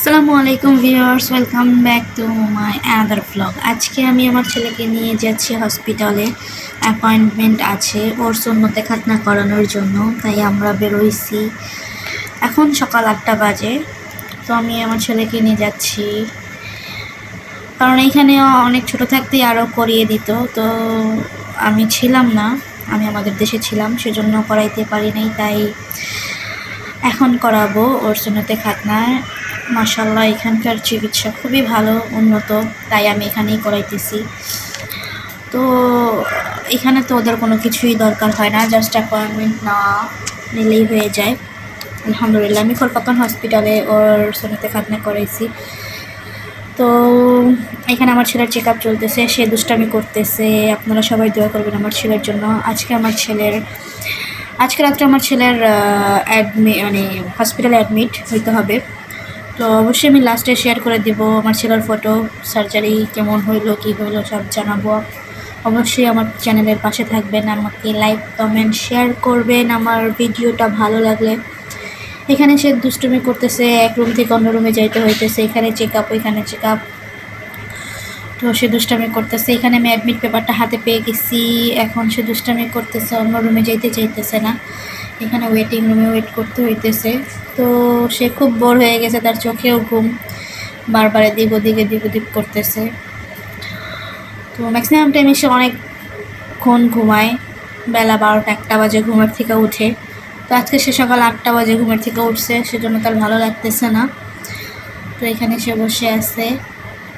আসসালামু আলাইকুম viewers welcome back to my another blog আজকে আমি আমার ছেলেকে নিয়ে যাচ্ছি হসপিটালে অ্যাপয়েন্টমেন্ট আছে, ওর সন্ন্যতে খাতনা করানোর জন্য, তাই আমরা বেরোইছি। এখন সকাল আটটা বাজে, তো আমি আমার ছেলেকে নিয়ে যাচ্ছি। কারণ এইখানে অনেক ছোট থাকতেই আরও করিয়ে দিত, তো আমি ছিলাম না, আমি আমাদের দেশে ছিলাম, সেজন্য করাইতে পারি নাই, তাই এখন করাবো ওর সুন্নতে খাতনায় মাসাল্লাহ এখানকার চিকিৎসা খুবই ভালো, উন্নত, তাই আমি এখানেই করাইতেছি। তো এখানে তো ওদের কোনো কিছুই দরকার হয় না জাস্ট অ্যাপয়েন্টমেন্ট নেওয়া নিলেই হয়ে যায়। আলহামদুলিল্লাহ, আমি খোলপাকন হসপিটালে ওর সুন্নতে খাতনা করাইছি। তো এখানে আমার ছেলের চেক আপ চলতেছে, সে দুষ্টামি করতেছে, আপনারা সবাই দোয়া করবেন আমার ছেলের জন্য। আজকে আমার ছেলের, আজকে রাত্রে আমার ছেলের অ্যাডমি মানে হসপিটালে অ্যাডমিট হইতে হবে। তো অবশ্যই আমি লাস্টে শেয়ার করে দেবো আমার ছেলের ফটো সার্জারি কেমন হইল, কী হইল সব জানাব। অবশ্যই আমার চ্যানেলের পাশে থাকবেন, আমাকে লাইক কমেন্ট শেয়ার করবেন, আমার ভিডিওটা ভালো লাগলে। এখানে সে দুষ্টুমি করতেছে, এক রুম থেকে অন্য রুমে যাইতে হইতেছে, এখানে চেক আপ ওইখানে চেক আপ তো সে দুষ্টামি করতেছে। এখানে আমি অ্যাডমিট পেপারটা হাতে পেয়ে গেছি। এখন সে দুষ্টামি করতেছে, অন্য রুমে যাইতে চাইতেছে না। এখানে ওয়েটিং রুমে ওয়েট করতে হইতেছে। তো সে খুব বোর হয়ে গেছে, তার চোখেও ঘুম। বারবার এদিক ওদিকে, এদিক ওদিক করতেছে। তো ম্যাক্সিমাম টাইমে সে অনেকক্ষণ ঘুমায়। বেলা বারোটা, একটা বাজে ঘুমের থেকে উঠে। তো আজকে সে সকাল আটটা বাজে ঘুমের থেকে উঠছে, সেজন্য তার ভালো লাগতেছে না। তো এখানে সে বসে আছে।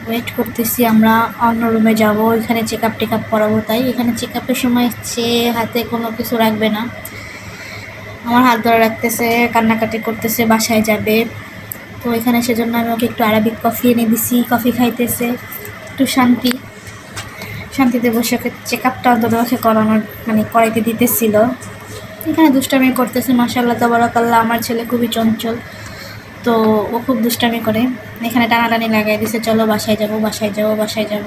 ওয়েট করতেছি, আমরা অন্য রুমে যাব, এখানে চেক আপ টেক আপ করাবো। তাই এখানে চেক আপের সময় সে হাতে কোনো কিছু রাখবে না। আমার হাত ধরে রাখতেছে, কান্নাকাটি করতেছে, বাসায় যাবে। তো এখানে সেজন্য আমি ওকে একটু আরবিক কফি এনে দিছি কফি খাইতেছে। একটু শান্তি। শান্তিতে বসে ওকে চেক আপটা অন্তত ওকে করানোর মানে করাইতে দিতেছিল। এখানে দুষ্টামি করতেছে মাসাল্লাহ তবরাকাল্লাহ, আমার ছেলে খুবই চঞ্চল। তো ও খুব দুষ্টামি করে। এখানে টানাটানি লাগাই দিছে, চলো বাসায় যাব, বাসায় যাব, বাসায় যাব।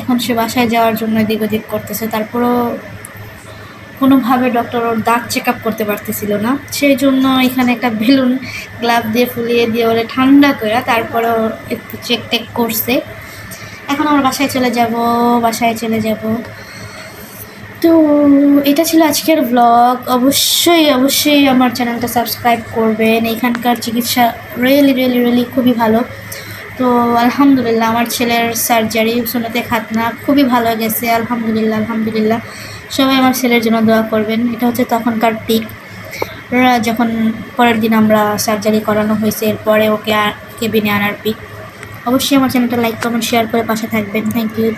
এখন সে বাসায় যাওয়ার জন্য এদিক ওদিক করতেছে। তারপরও কোনোভাবে ডক্টর ওর দাঁত চেক আপ করতে পারতেছিল না। সেই জন্য এখানে একটা বেলুন গ্লাভ দিয়ে ফুলিয়ে দিয়ে ওরে ঠান্ডা করে তারপরে একটু চেক টেক করছে। এখন আমার বাসায় চলে যাব, বাসায় চলে যাব। তো এটা ছিল আজকের ব্লগ অবশ্যই অবশ্যই আমার চ্যানেলটা সাবস্ক্রাইব করবেন। এখানকার চিকিৎসা রিয়েলি রিয়েলি রিয়েলি খুবই ভালো। তো আলহামদুলিল্লাহ, আমার ছেলের সার্জারি সোনাতে খাতনা খুবই ভালো গেছে। আলহামদুলিল্লাহ আলহামদুলিল্লাহ। সবাই আমার ছেলের জন্য দোয়া করবেন। এটা হচ্ছে তখনকার পিক যখন পরের দিন আমরা সার্জারি করানো হয়েছে, এরপরে ওকে কেবিনে আনার পিক অবশ্যই আমার চ্যানেলটা লাইক কমেন্ট শেয়ার করে পাশে থাকবেন। Thank you